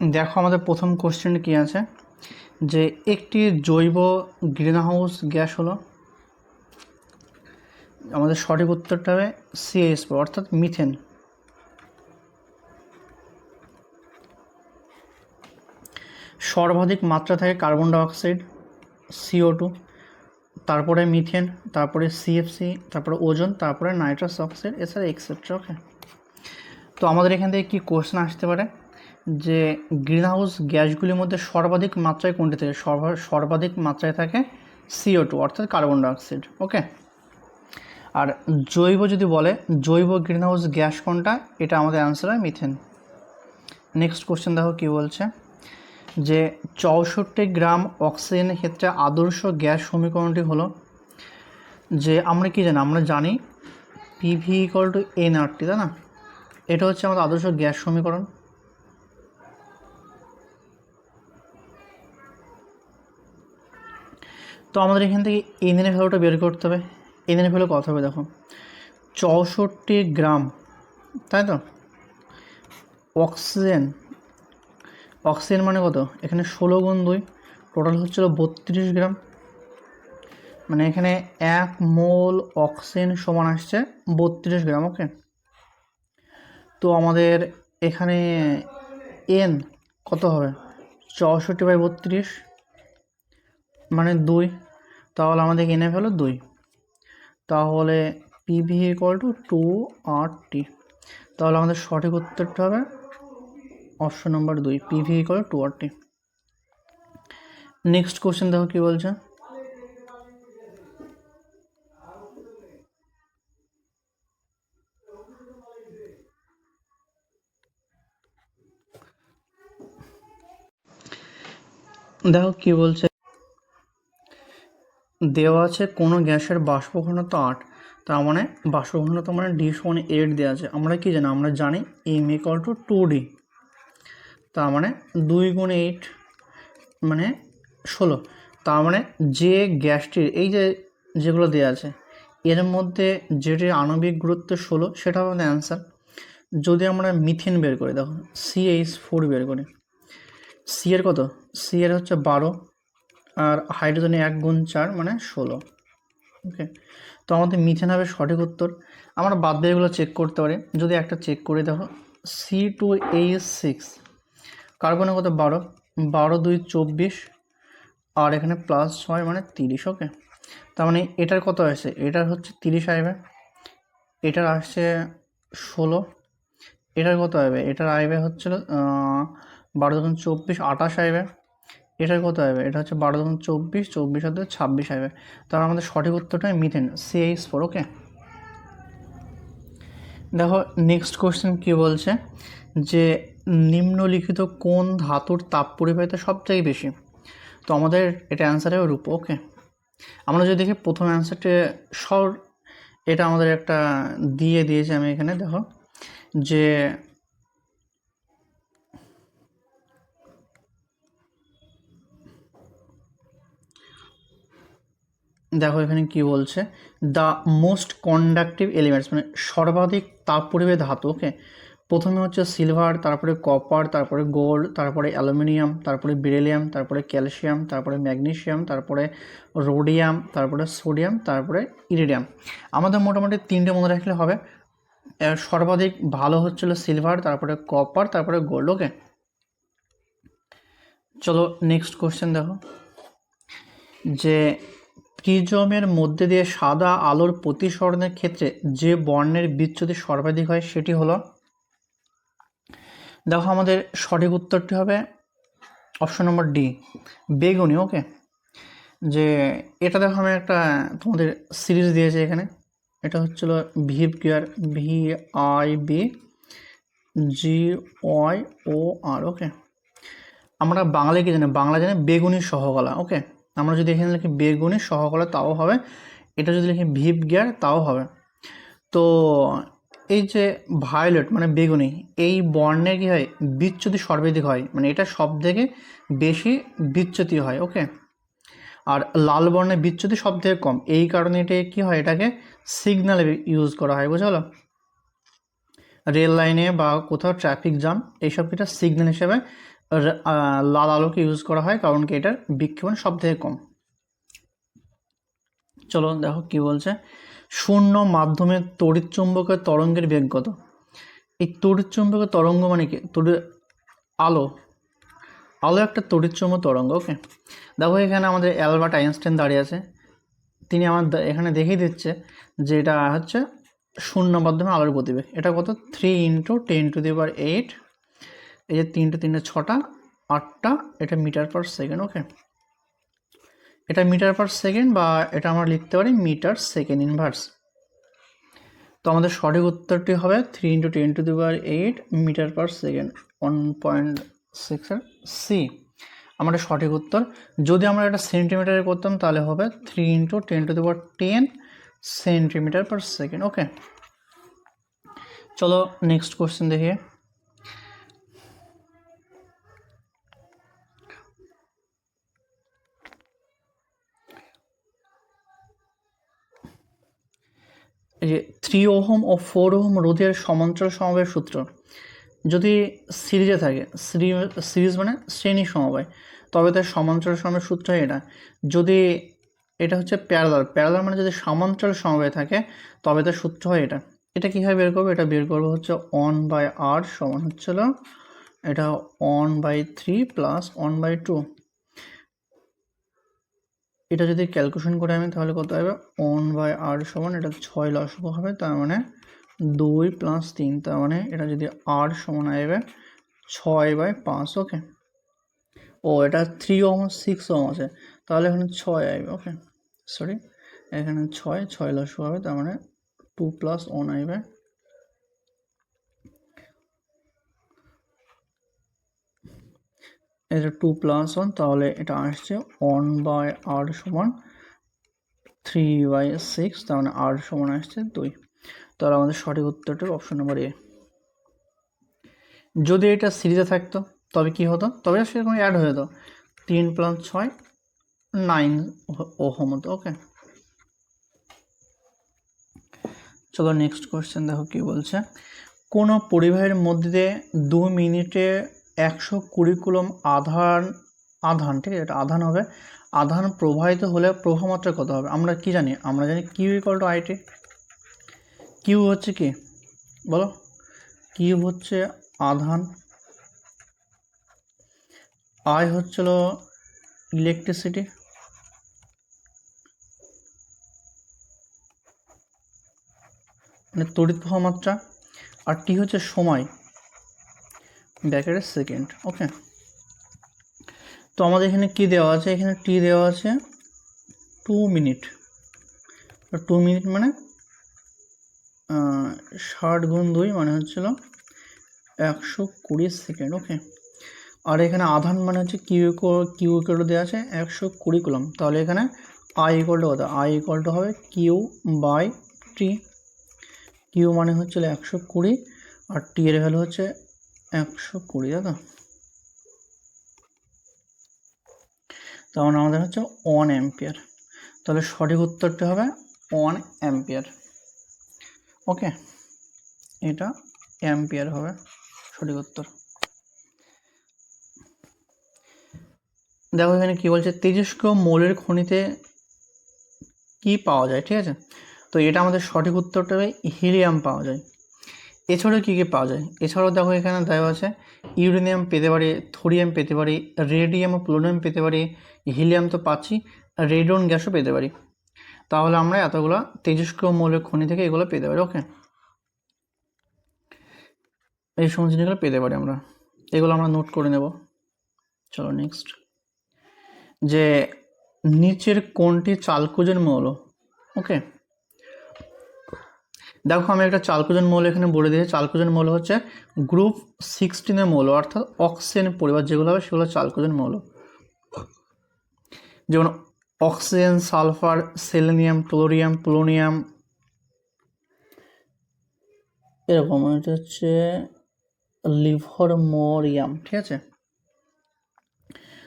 দেখো আমাদের প্রথম কোশ্চেন কি আছে? যে একটি জৈব গ্রিনহাউস গ্যাস হলো আমাদের সঠিক উত্তরটা হবে সিএস অর্থাৎ মিথেন সর্বাধিক মাত্রা থাকে কার্বন ডাইঅক্সাইড সিও টু তারপরে মিথেন তারপরে সিএফসি তারপরে ওজন তারপরে নাইট্রাস অক্সাইড এছাড়া এক্সেট্রা ওকে তো আমাদের এখান থেকে কী কোশ্চেন আসতে পারে? যে গ্রিনহাউস গ্যাসগুলির মধ্যে সর্বাধিক মাত্রায় কোনটি থাকে? সর্বা- সর্বাধিক মাত্রায় থাকে সিও টু অর্থাৎ কার্বন ডাইঅক্সাইড, ওকে? আর জৈব যদি বলে, জৈব গ্রিনহাউস গ্যাস কোনটা? এটা আমাদের অ্যান্সার হয় মিথেন নেক্সট কোশ্চেন দেখো কী বলছে? যে চৌষট্টি গ্রাম অক্সিজেনের ক্ষেত্রে আদর্শ গ্যাস সমীকরণটি হলো, যে আমরা কি জানি? আমরা জানি পিভি ইকল টু এনআরটি তাই না? এটা হচ্ছে আমাদের আদর্শ গ্যাস সমীকরণ। তো আমাদের এখান থেকে এনএনের ভ্যালুটা বের করতে হবে। এনএনের ভ্যালু কত হবে, দেখো। চৌষট্টি গ্রাম, তাই তো? অক্সিজেন। অক্সিজেন মানে কত? এখানে ষোলো গুণ দুই, টোটাল হচ্ছিল বত্রিশ গ্রাম। মানে এখানে এক মোল অক্সিজেন সমান আসছে বত্রিশ গ্রাম, ওকে? তো আমাদের এখানে এন কত হবে? চৌষট্টি বাই বত্রিশ মানে দুই। তাহলে আমাদের এনে হলো দুই। তাহলে PV equal to two R T তাহলে আমাদের সঠিক উত্তরটা হবে অপশন নম্বর দুই PV equal to R T next question দেখো কী বলছে? দেখো কি বলছে? দেওয়া আছে কোনো গ্যাসের বাষ্প ঘনত্ব আট, তার মানে বাষ্প ঘনত্ব মানে ডি সমান এইট দেওয়া আছে। আমরা কি জানি? আমরা জানি M equal to two D তার মানে দুই গুণ এইট মানে ষোলো। তার মানে যে গ্যাসটির, এই যে যেগুলো দেওয়া আছে, এর মধ্যে যেটির আণবিক গুরুত্ব ষোলো, সেটা আমাদের অ্যান্সার যদি আমরা মিথেন বের করি, দেখো সিএইচ ফোর বের করি। সি এর কত? সি এর হচ্ছে বারো। আর হাইড্রোজেনে এক গুণ চার মানে ষোলো। ওকে তো আমাদের মিথেন হবে সঠিক উত্তর। আমরা বাদ দিয়ে এগুলো চেক করতে পারি। যদি একটা চেক করে দেখো সি টু এইচ সিক্স কার্বনে কত? বারো। বারো দুই চব্বিশ আর এখানে প্লাস ছয় মানে তিরিশ ওকে তার মানে এটার কত আসছে এটার হচ্ছে তিরিশ আইবে এটার আসছে ষোলো। এটার কত আইবে এটার আইবে হচ্ছিল আহ, বারো তখন চব্বিশ আঠাশ আসবে এটার কত আসবে এটা হচ্ছে বারো তখন চব্বিশ চব্বিশ হতে ছাব্বিশ আসবে তার আমাদের সঠিক উত্তরটা মিথেন সিএইচ ফোর ওকে দেখো নেক্সট কোশ্চেন কি বলছে? যে নিম্নলিখিত কোন ধাতুর তাপ পরিবাহিতা সবথেকে বেশি? তো আমাদের এটা অ্যান্সার হবে রূপ ওকে আমরা যদি দেখি প্রথম অ্যান্সারটা সর, এটা আমাদের একটা দিয়ে দিয়েছে আমি এখানে, দেখো। যে দেখো এখানে কি বলছে? দ্য মোস্ট কন্ডাক্টিভ এলিমেন্টস মানে সর্বাধিক তাপ পরিবেশ ধাতু ওকে প্রথমে হচ্ছে সিলভার তারপরে কপার তারপরে গোল্ড তারপরে অ্যালুমিনিয়াম তারপরে বেরিলিয়াম তারপরে ক্যালসিয়াম তারপরে ম্যাগনেশিয়াম তারপরে রোডিয়াম তারপরে সোডিয়াম তারপরে ইরিডিয়াম আমাদের মোটামুটি তিনটে মনে রাখলে হবে। সর্বাধিক ভালো হচ্ছিল সিলভার তারপরে কপার তারপরে গোল্ড ওকে চলো নেক্সট কোশ্চেন দেখো। যে প্রিজমের মধ্যে দিয়ে সাদা আলোর প্রতিসরণের ক্ষেত্রে যে বর্ণের বিচ্যুতি সর্বাধিক হয় সেটি হলো, দেখো আমাদের সঠিক উত্তরটি হবে অপশন নম্বর ডি, বেগুনি ওকে যে এটা দেখো আমি একটা তোমাদের সিরিজ দিয়েছি এখানে। এটা হচ্ছিল ভিভ care V I B, G Y O R okay আমরা বাংলায় কি জানি? বাংলা জানি বেগুনি সহকলা ওকে আমরা যদি এখানে লিখি বেগুনি সহকলা তাও হবে, এটা যদি লিখি ভিপ গিয়ার তাও হবে। তো এই যে ভায়োলেট মানে বেগুনি, এই বর্ণের কী হয়? বিচ্যুতি সর্বাধিক হয় মানে এটা সব থেকে বেশি বিচ্যুতি হয়, ওকে? আর লাল বর্ণের বিচ্যুতি সব থেকে কম, এই কারণে এটা কী হয়? এটাকে সিগন্যালে ইউজ করা হয়, বুঝা গেলো? রেল লাইনে বা কোথাও ট্রাফিক জ্যাম এইসব এটা সিগন্যাল হিসেবে লাল আলোকে ইউজ করা হয় কারণ কি এটার বিক্ষেপণ সব থেকে কম। চলো দেখো কি বলছে। শূন্য মাধ্যমে তড়িৎ চুম্বকের তরঙ্গের বেগ কত? এই তড়িৎ চুম্বকের তরঙ্গ মানে কি? তড়িৎ আলো। আলো একটা তড়িৎ চুম্বক তরঙ্গ ওকে দেখো এখানে আমাদের অ্যালবার্ট আইনস্টাইন দাঁড়িয়ে আছে। তিনি আমার এখানে দেখিয়ে দিচ্ছে যে এটা হচ্ছে শূন্য মাধ্যমে আলোর গতিবেগ। এটা কত? Three into ten to the power eight এই যে তিনটে তিনটে, ছটা, আটটা, এটা মিটার পার সেকেন্ড ওকে এটা মিটার পার সেকেন্ড বা এটা আমরা লিখতে পারি মিটার সেকেন্ড ইনভার্স তো আমাদের সঠিক উত্তরটি হবে three into ten to the power eight metre per second one point সিক্সের সি আমাদের সঠিক উত্তর। যদি আমরা এটা সেন্টিমিটারে করতাম তাহলে হবে three into ten to the power ten centimetre per second okay চলো নেক্সট কোশ্চেন দেখি। যে থ্রি ওহম ও ফোর ওহম রোধের সমান্তরাল সমবায়ের সূত্র। যদি সিরিজে থাকে সিরিজ মানে শ্রেণি সমবায়, তবে তার সমান্তরাল সমবায়ের সূত্র এটা। যদি এটা হচ্ছে প্যারালাল প্যারালাল মানে যদি সমান্তরাল সমবায় থাকে, তবে তার সূত্র হয় এটা। এটা কীভাবে বের করব? এটা বের করব হচ্ছে অন বাই আর সমান হচ্ছিল, এটা one by three plus one by two এটা যদি ক্যালকুলেশন করে আমি তাহলে কত হবে? ওয়ান বাই আর সমান, এটা ছয় লসক হবে, তার মানে দুই প্লাস তিন, তার মানে এটা যদি আর সমান আসবে ছয় বাই পাঁচ ওকে ও, এটা থ্রি ওম সিক্স ওম আছে। তাহলে এখানে ছয় আসবে ওকে সরি এখানে ছয় ছয় লসক হবে, তার মানে টু প্লাস ওয়ান আসবে। এটা টু প্লাস ওয়ান তাহলে এটা আসছে ওয়ান বাই আর সমান থ্রি বাই সিক্স তার মানে আর সমান আসছে দুই। তাহলে আমাদের সঠিক উত্তরটা অপশন নাম্বার এ যদি এটা সিরিজে থাকতো, তবে কি হতো? তবে সেরকম অ্যাড হয়ে যেত। তিন প্লাস ছয় নাইন ওহম হতো ওকে চলো নেক্সট কোয়েশ্চেন দেখো কি বলছে। কোনো পরিবাহের মধ্যে দু মিনিটে একশো কুড়ি কুলম আধান আধান, ঠিক আছে? এটা আধান হবে। আধান প্রবাহিত হলে প্রবাহমাত্রা কত হবে? আমরা কি জানি? আমরা জানি Q equal to IT Q হচ্ছে কি? বলো। কিউ হচ্ছে আধান। আই হচ্ছিল ইলেকট্রিসিটি মানে তড়িৎ প্রবাহ মাত্রা আর টি হচ্ছে সময়। ব্যাকের সেকেন্ড ওকে তো আমাদের এখানে কি দেওয়া আছে? এখানে টি দেওয়া আছে টু মিনিট টু মিনিট মানে ষাট গুণ দুই মানে হচ্ছিল একশো কুড়ি সেকেন্ড ওকে আর এখানে আধান মানে হচ্ছে কিউ কিউ ইকুয়াল দেওয়া আছে একশো কুড়ি কুলম। তাহলে এখানে আই ইকুয়াল টু কত? আই ইকুয়াল টু হবে কিউ বাই টি কিউ মানে হচ্ছিল একশো কুড়ি আর টি এর ভ্যালু হচ্ছে একশো কুড়ি দাদা। তখন আমাদের হচ্ছে ওয়ান অ্যাম্পিয়ার তাহলে সঠিক উত্তরটা হবে ওয়ান অ্যাম্পিয়ার ওকে এটা অ্যাম্পিয়ার হবে সঠিক উত্তর। দেখো এখানে কি বলছে তেজস্ক মৌলের খনিতে কি পাওয়া যায়, ঠিক আছে? তো এটা আমাদের সঠিক উত্তরটা হবে হিলিয়াম পাওয়া যায়। এছাড়াও কী কী পাওয়া যায়? এছাড়াও দেখো এখানে দেওয়া আছে, ইউরেনিয়াম পেতে পারি, থোরিয়াম পেতে পারি, রেডিয়াম ও প্লোনিয়াম পেতে পারি, হিলিয়াম তো পাচ্ছি, রেডন গ্যাসও পেতে পারি। তাহলে আমরা এতগুলো তেজস্ক মৌলের খনি থেকে এগুলো পেতে পারি ওকে এই সমস্ত জিনিসগুলো পেতে পারি আমরা। এগুলো আমরা নোট করে নেব। চলো নেক্সট যে নিচের কোনটি চালকুজের মৌল ওকে দেখো আমি একটা চালকোজন মৌল এখানে বলে দিয়েছি। চালকোজন মৌল হচ্ছে গ্রুপ সিক্সটিনের মৌল, অর্থাৎ অক্সিজেন পরিবার যেগুলো হবে সেগুলো চালকোজন মৌল। যেমন অক্সিজেন সালফার সেলেনিয়াম ক্লোরিয়াম পোলোনিয়াম এরকম এটা হচ্ছে লিভারমোরিয়াম ঠিক আছে?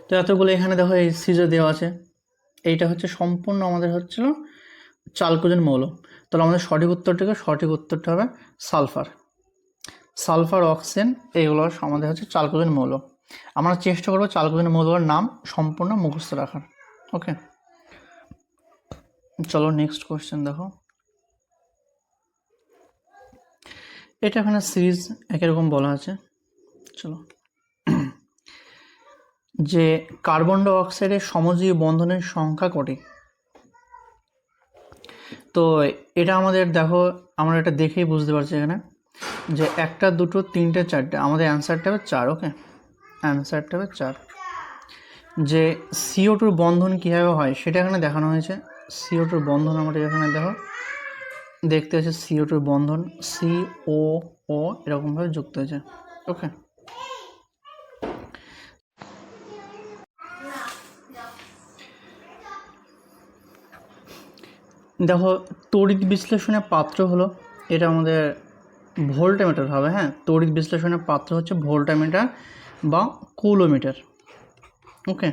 তো এতগুলো এখানে দেখো এই সিজে দেওয়া আছে। এইটা হচ্ছে সম্পূর্ণ আমাদের হচ্ছিল চালকোজন মৌল। তাহলে আমাদের সঠিক উত্তরটাকে সঠিক উত্তরটা হবে সালফার। সালফার, অক্সিজেন এইগুলো আমাদের হচ্ছে চালকুজন মৌল। আমরা চেষ্টা করব চালকজনের মৌলগুলোর নাম সম্পূর্ণ মুখস্থ রাখার। ওকে চলো নেক্সট কোয়েশ্চেন দেখো। এটা এখানে সিরিজ একই রকম বলা আছে। চলো। যে কার্বন ডাই অক্সাইডের সমজীবী বন্ধনের সংখ্যা কটি? তো এটা আমাদের, দেখো, আমরা এটা দেখেই বুঝতে পারছি এখানে যে একটা, দুটো, তিনটে, চারটে, আমাদের অ্যান্সারটা হবে চার ওকে অ্যান্সারটা হবে চার। যে সিও টুর বন্ধন কীভাবে হয় সেটা এখানে দেখানো হয়েছে। সিও টুর বন্ধন আমাদের এখানে, দেখো, দেখতে আছে সিও টুর বন্ধন সি ও ও এরকমভাবে যুক্ত হয়েছে ওকে দেখো, তড়িৎ বিশ্লেষণের পাত্র হলো, এটা আমাদের ভোল্টামিটার হবে হ্যাঁ? তড়িৎ বিশ্লেষণের পাত্র হচ্ছে ভোল্টামিটার বা কুলোমিটার, ওকে?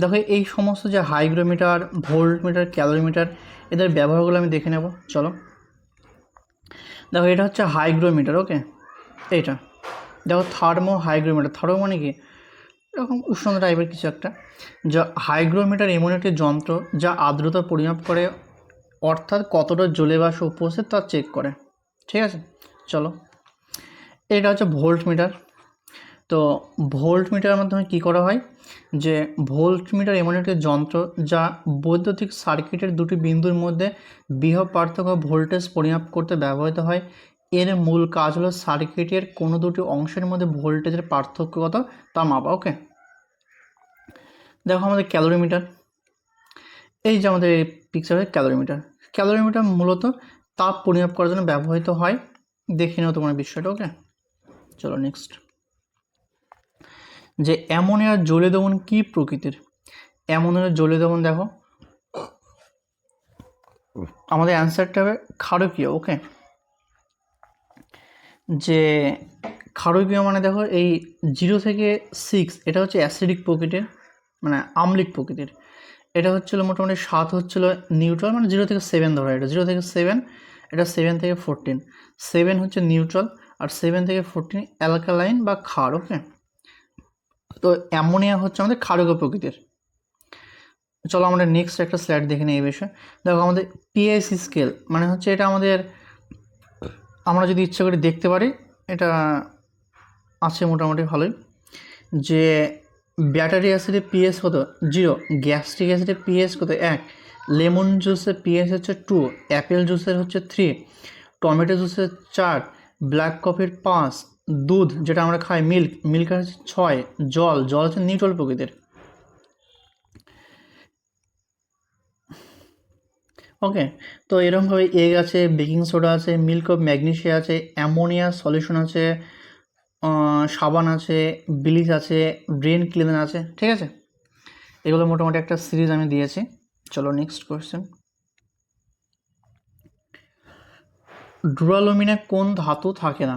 দেখো, এই সমস্ত যে হাইগ্রোমিটার, ভোল্টমিটার, ক্যালোরিমিটার, এদের ব্যবহারগুলো আমি দেখে নেব, চলো। দেখো, এটা হচ্ছে হাইগ্রোমিটার, ওকে? এইটা। দেখো, থার্মো হাইগ্রোমিটার, থার্মো মানে কি? এরকম উষ্ণতা টাইপের কিছু একটা, যা হাইগ্রোমিটার এমন একটি যন্ত্র যা আর্দ্রতা পরিমাপ করে অর্থাৎ কতটা জলে বাষ্প উপস্থিত তা চেক করে। ঠিক আছে? চলো। এটা হচ্ছে ভোল্ট মিটার তো ভোল্ট মিটারের মাধ্যমে কী করা হয়? যে ভোল্ট মিটার এমন একটি যন্ত্র যা বৈদ্যুতিক সার্কিটের দুটি বিন্দুর মধ্যে বৃহৎ পার্থক্য ভোল্টেজ পরিমাপ করতে ব্যবহৃত হয়। এর মূল কাজ হলো সার্কিটের কোনো দুটি অংশের মধ্যে ভোল্টেজের পার্থক্য কত তা মাপা ওকে দেখো আমাদের ক্যালোরিমিটার এই যে আমাদের এই পিকচারে ক্যালোরিমিটার ক্যালোরিমিটার মূলত তাপ পরিমাপ করার জন্য ব্যবহৃত হয়। দেখে নাও তোমার বিষয়টা ওকে চলো নেক্সট যে অ্যামোনিয়ার জলে দমন কী প্রকৃতির? অ্যামোনিয়ার জলে দমন দেখো। আমাদের অ্যান্সারটা হবে ক্ষারকীয় ওকে যে ক্ষারকীয় মানে দেখো এই জিরো থেকে সিক্স এটা হচ্ছে অ্যাসিডিক প্রকৃতির মানে আমলিক প্রকৃতির। এটা হচ্ছিল মোটামুটি সাত হচ্ছিল নিউট্রাল মানে জিরো থেকে সেভেন ধরো এটা। জিরো থেকে সেভেন এটা সেভেন থেকে ফোরটিন সেভেন হচ্ছে নিউট্রাল আর সেভেন থেকে ফোরটিন অ্যালকালাইন বা ক্ষার ওকে তো অ্যামোনিয়া হচ্ছে আমাদের ক্ষারকীয় প্রকৃতির। চলো আমরা নেক্সট একটা স্লাইড দেখে নিই এই বিষয়ে। দেখো আমাদের পিএসি স্কেল মানে হচ্ছে এটা আমাদের, আমরা যদি ইচ্ছা করে দেখতে পারি, এটা আছে মোটামুটি ভালোই। যে ব্যাটারি অ্যাসিডে পিএস কত? জিরো। গ্যাস্ট্রিক অ্যাসিডে পিএস কত? এক। লেমন জুসের পিএস হচ্ছে টু অ্যাপেল জুসের হচ্ছে থ্রি টমেটো জুসের চার। ব্ল্যাক কফির পাঁচ। দুধ, যেটা আমরা খাই, মিল্ক। মিল্ক হচ্ছে ছয়। জল। জল হচ্ছে নিউট্রাল প্রকৃতির। ওকে। তো এরকমভাবে এগ আছে, বেকিং সোডা আছে, মিল্ক অফ ম্যাগনেশিয়া আছে, অ্যামোনিয়া সলিউশন আছে সাবান আছে, ব্লিচ আছে, ব্রেন ক্লিনার আছে, ঠিক আছে? এগুলো মোটামুটি একটা সিরিজ আমি দিয়েছি। চলো নেক্সট কোয়েশ্চেন ডুরালুমিনে কোন ধাতু থাকে না?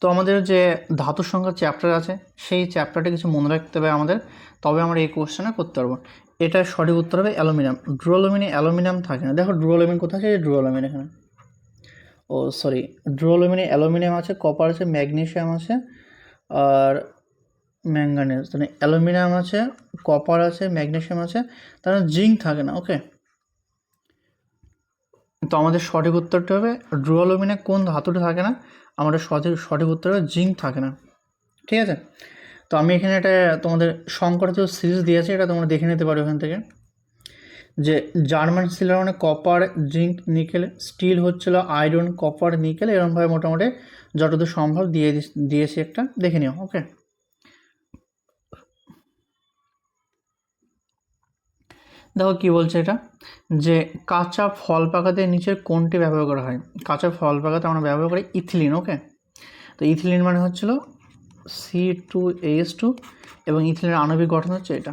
তো আমাদের যে ধাতু সংখ্যার চ্যাপ্টার আছে, সেই চ্যাপ্টারটা কিছু মনে রাখতে হবে আমাদের। তবে আমরা এই কোয়েশ্চেনটা করতে পারব। এটা সঠিক উত্তর হবে অ্যালুমিনিয়াম। ড্রুয়ালুমিনে অ্যালুমিনিয়াম থাকে না। দেখো ড্রুয়ালুমিন কোথায় আছে? ড্রুয়ালুমিন এখানে। ও সরি ড্রুয়ালুমিনে অ্যালুমিনিয়াম আছে, কপার আছে, ম্যাগনেশিয়াম আছে আর ম্যাঙ্গানিজ। মানে অ্যালুমিনিয়াম আছে, কপার আছে, ম্যাগনেশিয়াম আছে তার জিঙ্ক থাকে না, ওকে? তো আমাদের সঠিক উত্তরটা হবে ড্রুয়ালুমিনে কোন ধাতুটা থাকে না, আমাদের সঠিক সঠিক উত্তর হবে জিঙ্ক থাকে না, ঠিক আছে? তো আমি এখানে একটা তোমাদের সংকরিত সিরিজ দিয়েছি, এটা তোমরা দেখে নিতে পারো ওখান থেকে। যে জার্মান সিলার মানে কপার জিঙ্ক নিকেল স্টিল হচ্ছিল আয়রন কপার নিকেল এরকমভাবে মোটামুটি যতদূর সম্ভব দিয়ে দিয়েছি একটা। দেখে নিও ওকে দেখো কি বলছে এটা? যে কাঁচা ফল পাকাতে নিচের কোনটি ব্যবহার করা হয়? কাঁচা ফল পাকাতে আমরা ব্যবহার করি ইথিলিন ওকে তো ইথিলিন মানে হচ্ছিল সি টু এইচ টু এবং ইথিলিনের আণবিক গঠন হচ্ছে এটা।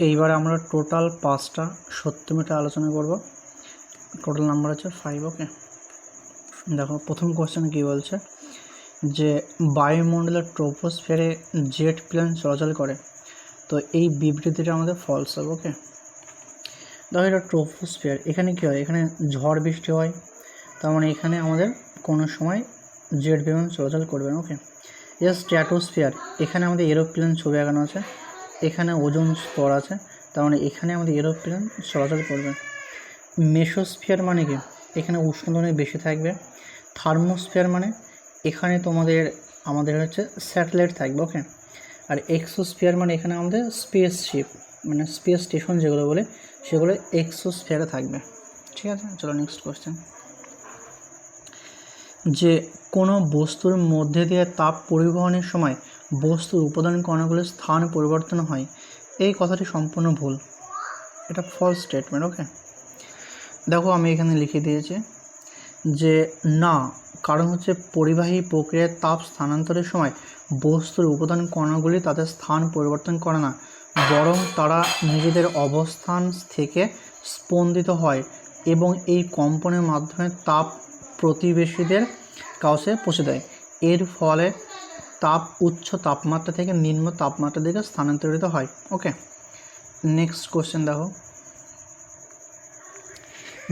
এইবার আমরা টোটাল পাঁচটা সত্য মিটার আলোচনা করব। টোটাল নাম্বার হচ্ছে ফাইভ ওকে দেখো, প্রথম কোশ্চেন কী বলছে? যে বায়ুমণ্ডলের ট্রোপোস্ফিয়ারে জেট প্লেন চলাচল করে, তো এই বিবৃতিটা আমাদের ফলস হবে ওকে দেখো, এটা ট্রোপোস্ফিয়ার এখানে কী হয়? এখানে ঝড় বৃষ্টি হয়, তার মানে এখানে আমাদের কোনো সময় জেট বিমান চলাচল করবে না ওকে এটা স্ট্র্যাটোস্ফিয়ার এখানে আমাদের এরোপ্লেন ছবি আঁকানো আছে। এখানে ওজন স্তর আছে, তার মানে এখানে আমাদের এরোপ্লেন চলাচল করবে। মেসোস্ফিয়ার মানে কি? এখানে উষ্ণতা বেশি থাকবে। থার্মোস্ফিয়ার মানে এখানে তোমাদের, আমাদের হচ্ছে স্যাটেলাইট থাকবে ওকে আর এক্সোস্ফিয়ার মানে এখানে আমাদের স্পেস শিপ মানে স্পেস স্টেশন যেগুলো বলে, সেগুলো এক্সোস্ফিয়ারে থাকবে। ঠিক আছে? চলো নেক্সট কোশ্চেন যে কোনো বস্তুর মধ্যে দিয়ে তাপ পরিবহনের সময় বস্তুর উপাদান কণাগুলির স্থান পরিবর্তন হয়। এই কথাটি সম্পূর্ণ ভুল। এটা ফলস স্টেটমেন্ট ওকে দেখো, আমি এখানে লিখে দিয়েছি যে, না, কারণ হচ্ছে পরিবাহী প্রক্রিয়ার তাপ স্থানান্তরের সময় বস্তুর উপাদান কণাগুলি তাদের স্থান পরিবর্তন করে না, বরং তারা নিজেদের অবস্থান থেকে স্পন্দিত হয় এবং এই কম্পনের মাধ্যমে তাপ প্রতিবেশীদের কাছে পৌঁছে দেয়। এর ফলে তাপ, উচ্চ তাপমাত্রা থেকে নিম্ন তাপমাত্রা দিকে স্থানান্তরিত হয়। ওকে নেক্সট কোশ্চেন দেখো।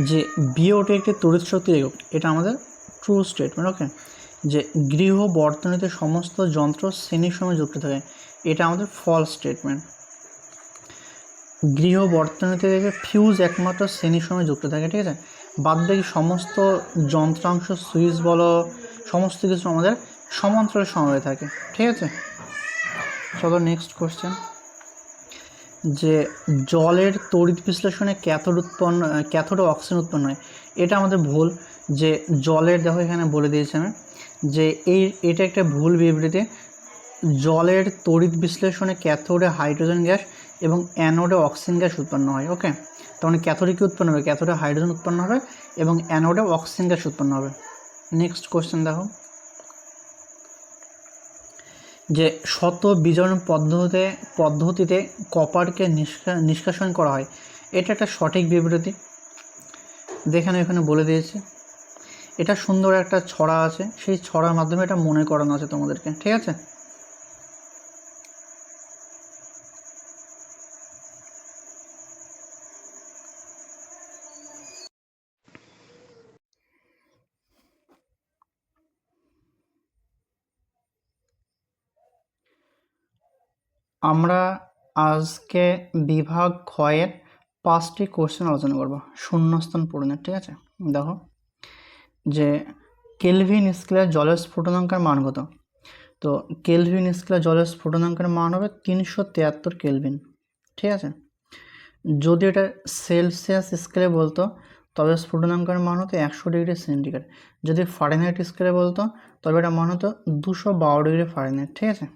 যে বিওটি একটি তড়িৎ শক্তি একক, এটা আমাদের ট্রু স্টেটমেন্ট ওকে যে গৃহ বর্তনীতে সমস্ত যন্ত্র শ্রেণির সঙ্গে যুক্ত থাকে, এটা আমাদের ফল স্টেটমেন্ট গৃহ বর্তনীতে থেকে ফিউজ একমাত্র শ্রেণির সঙ্গে যুক্ত থাকে, ঠিক আছে? বাদ বাকি সমস্ত যন্ত্রাংশ সুইচ বলো, সমস্ত কিছু আমাদের সমান্তরাল সময়ে থাকে, ঠিক আছে? চলো নেক্সট কোশ্চেন যে জলের তড়িৎ বিশ্লেষণে ক্যাথোড উৎপন্ন, ক্যাথোডে অক্সিজেন উৎপন্ন হয়, এটা আমাদের ভুল। যে জলের, দেখো এখানে বলে দিয়েছি আমি, যে এই, এটা একটা ভুল বিবৃতি। জলের তড়িৎ বিশ্লেষণে ক্যাথোডে হাইড্রোজেন গ্যাস এবং অ্যানোডে অক্সিজেন গ্যাস উৎপন্ন হয়, ওকে? তখন মানে ক্যাথোডে কী উৎপন্ন হবে? ক্যাথোডে হাইড্রোজেন উৎপন্ন হবে এবং অ্যানোডে অক্সিজেন গ্যাস উৎপন্ন হবে। নেক্সট কোশ্চেন দেখো। যে শত বিজন পদ্ধতিতে পদ্ধতিতে কপারকে নিষ্কা, নিষ্কাশন করা হয়। এটা একটা সঠিক বিবৃতি। দেখানো এখানে বলে দিয়েছি। এটা সুন্দর একটা ছড়া আছে। সেই ছড়ার মাধ্যমে এটা মনে করানো আছে তোমাদেরকে। ঠিক আছে? আমরা আজকে বিভাগ ক্ষয়ের পাঁচটি কোশ্চেন আলোচনা করব। শূন্যস্থান পূরণের, ঠিক আছে? দেখো, যে কেলভিন স্কেলের জলের স্ফুটনাঙ্কের মান কত? তো কেলভিন স্কেলের জলের স্ফুটনাঙ্কের মান হবে তিনশো তিয়াত্তর কেলভিন, ঠিক আছে? যদি এটা সেলসিয়াস স্কেলে বলতো, তবে স্ফুটনাঙ্কের মান হতো একশো ডিগ্রি সেন্টিগ্রেড। যদি ফারেনহাইট স্কেলে বলতো, তবে এটা মান হতো দুশো বারো ডিগ্রি ফারেনহাইট, ঠিক আছে?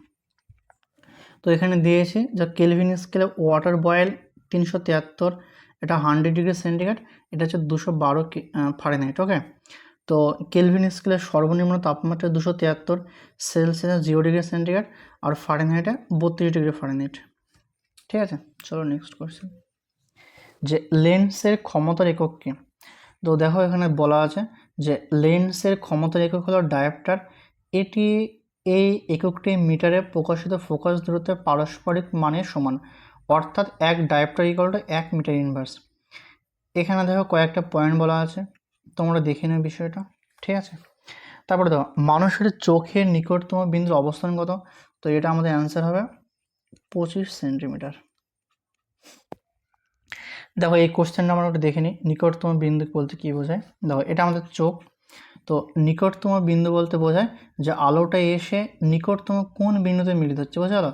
তো এখানে দিয়েছি যা কেলভিন স্কেলে ওয়াটার বয়েল তিনশো তিয়াত্তর, এটা হান্ড্রেড ডিগ্রি সেন্টিগ্রেড এটা হচ্ছে দুশো বারো ফারেনহাইট ওকে তো কেলভিন স্কেলের সর্বনিম্ন তাপমাত্রা দুশো তিয়াত্তর সেলসিয়াস জিরো ডিগ্রি সেন্টিগ্রেড আর ফারেনহাইটে বত্রিশ ডিগ্রি ফারেনহাইট ঠিক আছে? চলো নেক্সট কোয়েশ্চেন যে লেন্সের ক্ষমতার একক কী? তো দেখো এখানে বলা আছে যে লেন্সের ক্ষমতার একক হলো ডায়াপ্টার এটি এই এককটি মিটারে প্রকাশিত ফোকাস দূরত্বের পারস্পরিক মানের সমান, অর্থাৎ এক ডায়াপ্টার ইকাল টু এক মিটার ইনভার্স এখানে দেখো কয়েকটা পয়েন্ট বলা আছে, তোমরা দেখে নেবে বিষয়টা, ঠিক আছে? তারপরে দেখো, মানুষের চোখের নিকটতম বিন্দুর অবস্থান কত? তো এটা আমাদের অ্যান্সার হবে পঁচিশ সেন্টিমিটার দেখো এই কোশ্চেনটা আমরা ওটা দেখে নিই, নিকটতম বিন্দু বলতে কী বোঝায়? দেখো, এটা আমাদের চোখ তো নিকটতম বিন্দু বলতে বোঝায় যে আলোটা এসে নিকটতম কোন বিন্দুতে মিলিত হচ্ছে, বোঝা গেলো?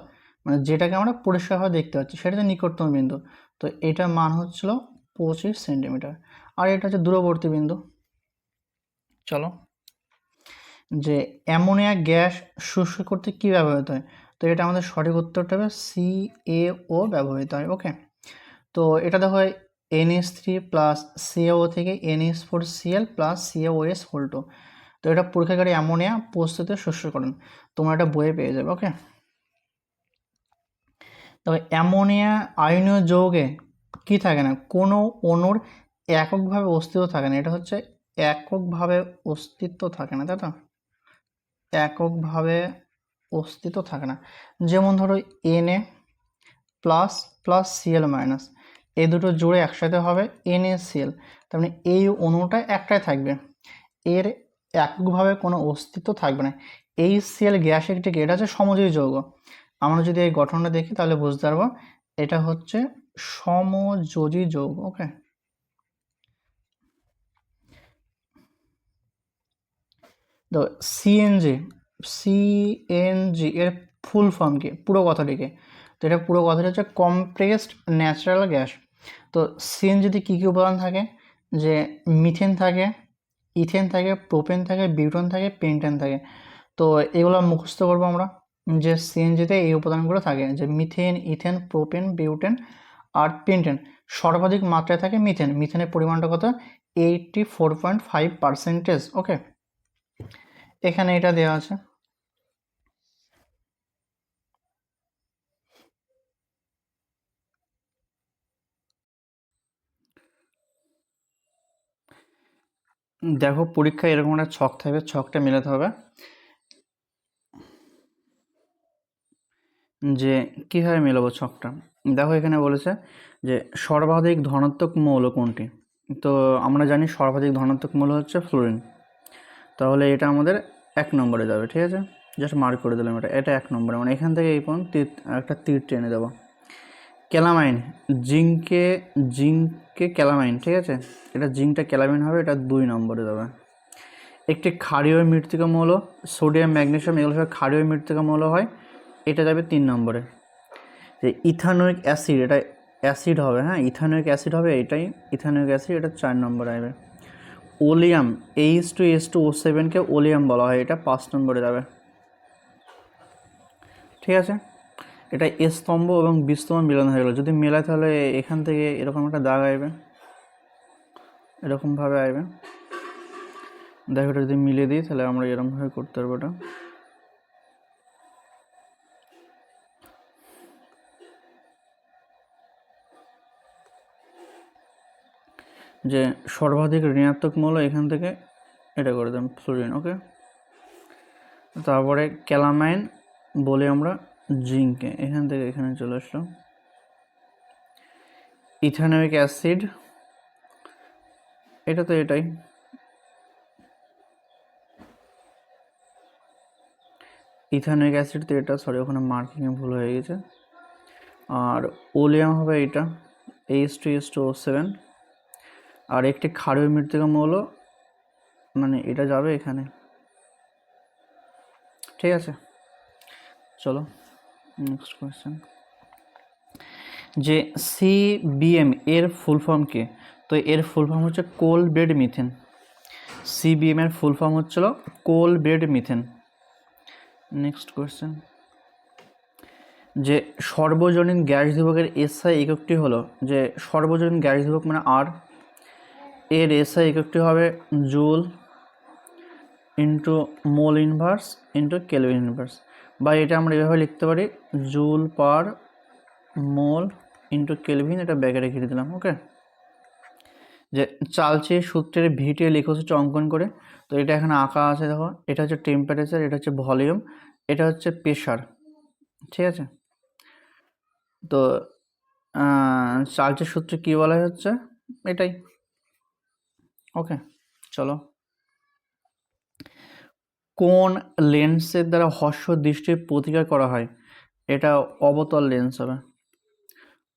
মানে যেটাকে আমরা পরিষ্কারভাবে দেখতে পাচ্ছি, সেটাতে নিকটতম বিন্দু। তো এটার মান হচ্ছিল পঁচিশ সেন্টিমিটার। আর এটা হচ্ছে দূরবর্তী বিন্দু। চলো। যে অ্যামোনিয়া গ্যাস শুষ্ক করতে কী ব্যবহৃত হয়? তো এটা আমাদের সঠিক উত্তরটা হবে সি এ ও ব্যবহৃত হয় ওকে তো এটা দেখো এনএস থ্রি প্লাস সিএও থেকে NS four CL plus CAOS whole two তো এটা পরীক্ষাগারে অ্যামোনিয়া প্রস্তুতে শস্যকরণ তোমরা এটা বইয়ে পেয়ে যাবে ওকে তবে অ্যামোনিয়া আয়নীয় যৌগে কি থাকে না? কোনো অণুর এককভাবে অস্তিত্ব থাকে না। এটা হচ্ছে এককভাবে অস্তিত্ব থাকে না তো? এককভাবে অস্তিত্ব থাকে না। যেমন ধরো NA plus plus CL minus এই দুটো জুড়ে একসাথে হবে এনএসিএল তার মানে এই অণুটা একটাই থাকবে। এর এককভাবে কোনো অস্তিত্ব থাকবে না। এই সিএল গ্যাস একটি এটা হচ্ছে সমযোজী যৌগ। আমরা যদি এই গঠনটা দেখি, তাহলে বুঝতে পারব এটা হচ্ছে সমযোজী যৌগ ওকে তো সিএনজি সিএনজি এর ফুল ফর্ম কি? পুরো কথাটিকে। তো এটা পুরো কথাটা হচ্ছে কম্প্রেসড ন্যাচারাল গ্যাস তো সিএনজিতে কী কী উপাদান থাকে? যে মিথেন থাকে, ইথেন থাকে, প্রোপেন থাকে, বিউটন থাকে, পেন্টেন থাকে। তো এগুলো মুখস্থ করব আমরা। যে সিএনজিতে এই উপাদানগুলো থাকে, যে মিথেন, ইথেন, প্রোপেন, বিউটেন আর পেন্টেন। সর্বাধিক মাত্রায় থাকে মিথেন। মিথেনের পরিমাণটা কত? Eighty four point five percentage, okay? এখানে এটা দেওয়া আছে। দেখো পরীক্ষায় এরকম একটা ছক থাকবে, ছকটা মেলাতে হবে। যে কীভাবে মেলাবো ছকটা? দেখো এখানে বলেছে যে সর্বাধিক ধনাত্মক মৌল কোনটি? তো আমরা জানি সর্বাধিক ধনাত্মক মৌল হচ্ছে ফ্লোরিন। তাহলে এটা আমাদের এক নম্বরে যাবে, ঠিক আছে? জাস্ট মার্ক করে দিলাম এটা এটা এক নম্বরে। মানে এখান থেকে এই পর্যন্ত একটা তীর টেনে দেবো। ক্যালামাইন। জিঙ্কে জিঙ্কে ক্যালামাইন, ঠিক আছে? এটা জিঙ্কটা ক্যালামাইন হবে, এটা দুই নম্বরে যাবে। একটি ক্ষারীয় মৃত্তিকা মৌল, সোডিয়াম ম্যাগনেশিয়াম এগুলো সব ক্ষারীয় মৃত্তিকা মৌল হয়, এটা যাবে তিন নম্বরে। যে ইথানোয়িক অ্যাসিড, এটা অ্যাসিড হবে হ্যাঁ? ইথানোয়িক অ্যাসিড হবে এটাই, ইথানোয়িক অ্যাসিড, এটা চার নম্বরে আসবে oleum H two S two O সেভেনকে oleum বলা হয়, এটা পাঁচ নম্বরে যাবে। ঠিক আছে? এটা স্তম্ভ এবং বিস্তম্ভ মিলন হয়ে গেলো। যদি মেলায় তাহলে এখান থেকে এরকম একটা দাগ আসবে এরকমভাবে আসবে দেখো, এটা যদি মিলিয়ে দিই, তাহলে আমরা এরকমভাবে করতে পারব এটা। যে সর্বাধিক ঋণাত্মক মূল্য এখান থেকে এটা করে দেন ফ্লোরিন ওকে তারপরে ক্যালামাইন বলে আমরা। জিঙ্কে, এখান থেকে এখানে চলে আসলাম ইথানোয়িক অ্যাসিড, এটা তো এটাই। ইথানোয়িক অ্যাসিড তো এটা সরি ওখানে মার্কিংয়ে ভুল হয়ে গেছে। আর ওলিয়াম হবে এটা H two H two seven আর একটি ক্ষারীয় মৃত্তিকা মৌল মানে এটা যাবে এখানে। ঠিক আছে, চলো। নেক্সট কোয়েশ্চেন যে সিবিএম এর ফুল ফর্ম কি? তো এর ফুল ফর্ম হচ্ছে কোল বেড মিথেন সিবিএম এর ফুল ফর্ম হচ্ছিল coal bed methane next question যে সর্বজনীন গ্যাস ধ্রুবকের এসআই এককটি হলো, যে সর্বজনীন গ্যাস ধ্রুবক মানে আর এর এসআই এককটি হবে joule into mole inverse into kelvin inverse বা এটা আমরা এভাবে লিখতে পারি joule per mole into kelvin এটা ব্যাগে রেখে দিলাম ওকে যে চালচে সূত্রের ভিটে লিখে হচ্ছে অঙ্কন করে, তো এটা এখানে আঁকা আছে দেখো, এটা হচ্ছে টেম্পারেচার এটা হচ্ছে ভলিউম এটা হচ্ছে প্রেশার ঠিক আছে? তো চালচের সূত্রে কী বলা হচ্ছে? এটাই ওকে চলো। কোন লেন্সের দ্বারা হর্ষ দৃষ্টির প্রতিকার করা হয়? এটা অবতল লেন্স হবে।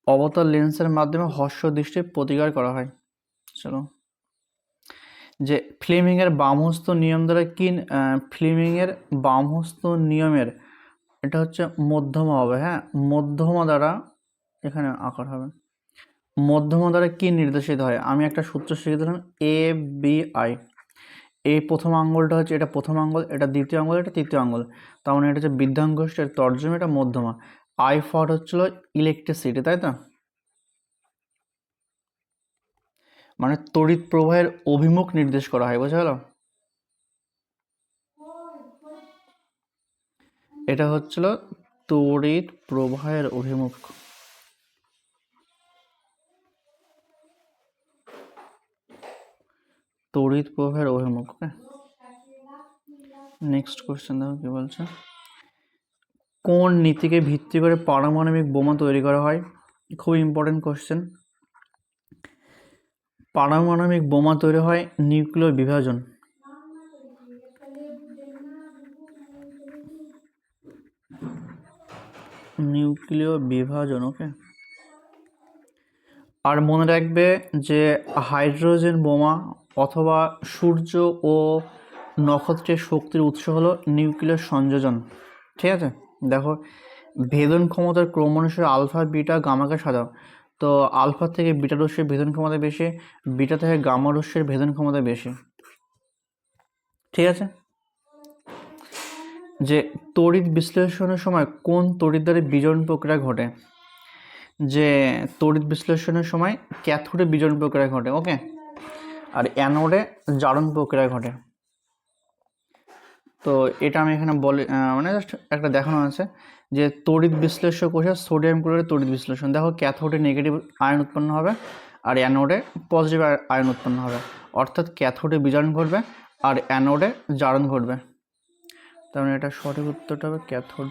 অবতল লেন্সের মাধ্যমে হর্ষ দৃষ্টির প্রতিকার করা হয়। চলো। যে ফ্লেমিংয়ের বামহস্ত নিয়ম দ্বারা কি ফ্লেমিংয়ের বামহস্ত নিয়মের, এটা হচ্ছে মধ্যমা হবে হ্যাঁ? মধ্যমা দ্বারা এখানে আকার হবে। মধ্যমা দ্বারা কি নির্দেশিত হয়? আমি একটা সূত্র শিখে দিলাম এ বি আই এই প্রথম আঙ্গুলটা হচ্ছে, এটা প্রথম আঙ্গুল, এটা দ্বিতীয় আঙ্গুল, এটা তৃতীয় আঙ্গুল। তার মানে এটা হচ্ছে বৃদ্ধাঙ্গুষ্ঠের তর্জম, এটা মধ্যমা। আই ফর হচ্ছিল ইলেকট্রিসিটি তাই তো? মানে তড়িৎ প্রবাহের অভিমুখ নির্দেশ করা হয় বোঝা গেল এটা হচ্ছিল তড়িৎ প্রবাহের অভিমুখ। তড়িৎ প্রবাহের অভিমুখ, ওকে? নেক্সট কোশ্চেন দেখো কি বলছে? কোন নীতিকে ভিত্তি করে পারমাণবিক বোমা তৈরি করা হয়? খুব ইম্পর্টেন্ট কোশ্চেন পারমাণবিক বোমা তৈরি হয় নিউক্লিয় বিভাজন। নিউক্লিয় বিভাজন, ওকে? আর মনে রাখবে যে হাইড্রোজেন বোমা অথবা সূর্য ও নক্ষত্রের শক্তির উৎস হলো নিউক্লিয়ার সংযোজন। ঠিক আছে? দেখো, ভেদন ক্ষমতার ক্রম অনুসারে আলফা, বিটা, গামাকে সাজাও। তো আলফা থেকে বিটা রশ্মির ভেদন ক্ষমতা বেশি, বিটা থেকে গামা রশ্মির ভেদন ক্ষমতা বেশি। ঠিক আছে? যে তড়িৎ বিশ্লেষণের সময় কোন তড়িৎ দ্বারা বিজন প্রক্রিয়া ঘটে? যে তড়িৎ বিশ্লেষণের সময় ক্যাথোডে বিজন প্রক্রিয়া ঘটে, ওকে? আর অ্যানোডে জারণ প্রক্রিয়া ঘটে। তো এটা আমি এখানে বলে মানে জাস্ট একটা দেখানো আছে যে তড়িৎ বিশ্লেষক কোষে সোডিয়াম ক্লোরাইড তড়িৎ বিশ্লেষণ। দেখো ক্যাথোডে নেগেটিভ আয়ন উৎপন্ন হবে আর অ্যানোডে পজিটিভ আয়ন উৎপন্ন হবে। অর্থাৎ ক্যাথোডে বিজারণ ঘটবে আর অ্যানোডে জারণ ঘটবে। তার মানে এটা সঠিক উত্তরটা হবে ক্যাথোড